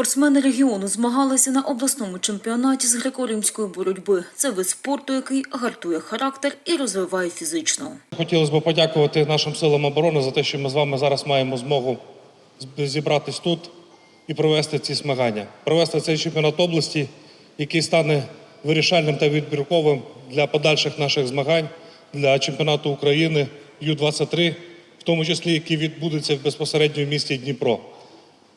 Спортсмени регіону змагалися на обласному чемпіонаті з греко-римської боротьби. Це вид спорту, який гартує характер і розвиває фізично. Хотілося б подякувати нашим силам оборони за те, що ми з вами зараз маємо змогу зібратись тут і провести ці змагання, провести цей чемпіонат області, який стане вирішальним та відбірковим для подальших наших змагань для чемпіонату України Ю-23, в тому числі який відбудеться безпосередньо в місті Дніпро.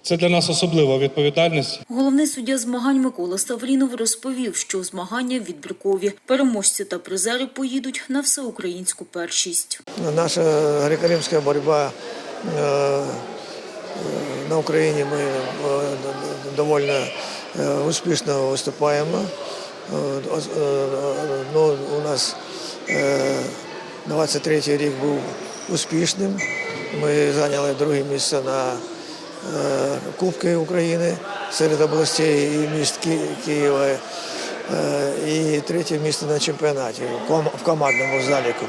Це для нас особлива відповідальність. Головний суддя змагань Микола Ставрінов розповів, що змагання відбіркові. Переможці та призери поїдуть на всеукраїнську першість. Наша греко-римская борьба э, э, на Украине мы э, довольно э, успешно выступаем. Э, э, Но у нас э, 23-й рік був успішним. Ми зайняли друге місце на е, Кубки України серед областей і міст Ки- Києва. е, І третє місце на чемпіонаті в командному заліку.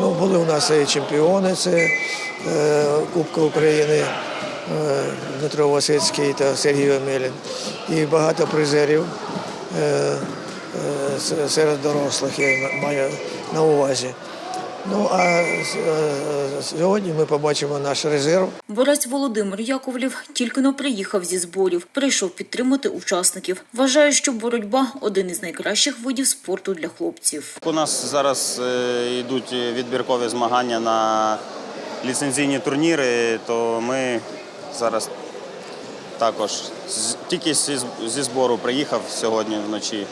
Ну, були у нас і чемпіони, це е, Кубка України е, Дмитро Васицький та Сергій Омелін. І багато призерів е, е, серед дорослих я маю на увазі. Ну а сьогодні ми побачимо наш резерв. Борець Володимир Яковлів тільки но приїхав зі зборів, прийшов підтримати учасників. Вважає, що боротьба один із найкращих видів спорту для хлопців. У нас зараз е, йдуть відбіркові змагання на ліцензійні турніри, то ми зараз також тільки зі, з- зі збору приїхав сьогодні вночі.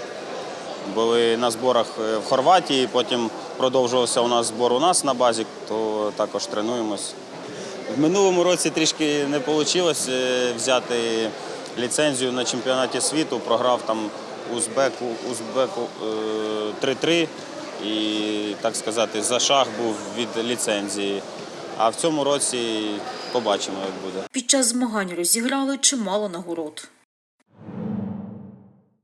Були на зборах е, в Хорватії, потім продовжувався у нас збор у нас на базі, то також тренуємось. В минулому році трішки не вийшло взяти ліцензію на чемпіонаті світу. Програв там Узбеку, Узбеку е, 3-3 і, так сказати, за шаг був від ліцензії. А в цьому році побачимо, як буде. Під час змагань розіграли чимало нагород.